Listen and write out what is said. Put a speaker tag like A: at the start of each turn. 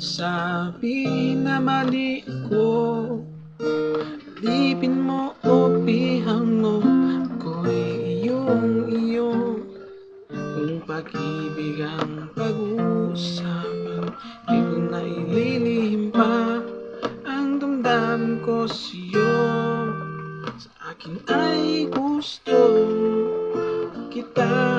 A: Sabi na mali ko Dipin mo o pihang mo Ako'y iyong iyo. Kung pag-ibig ang pag-uusapan Di ko na ililihim pa Ang damdam ko sa'yo. Sa akin ay gusto kita.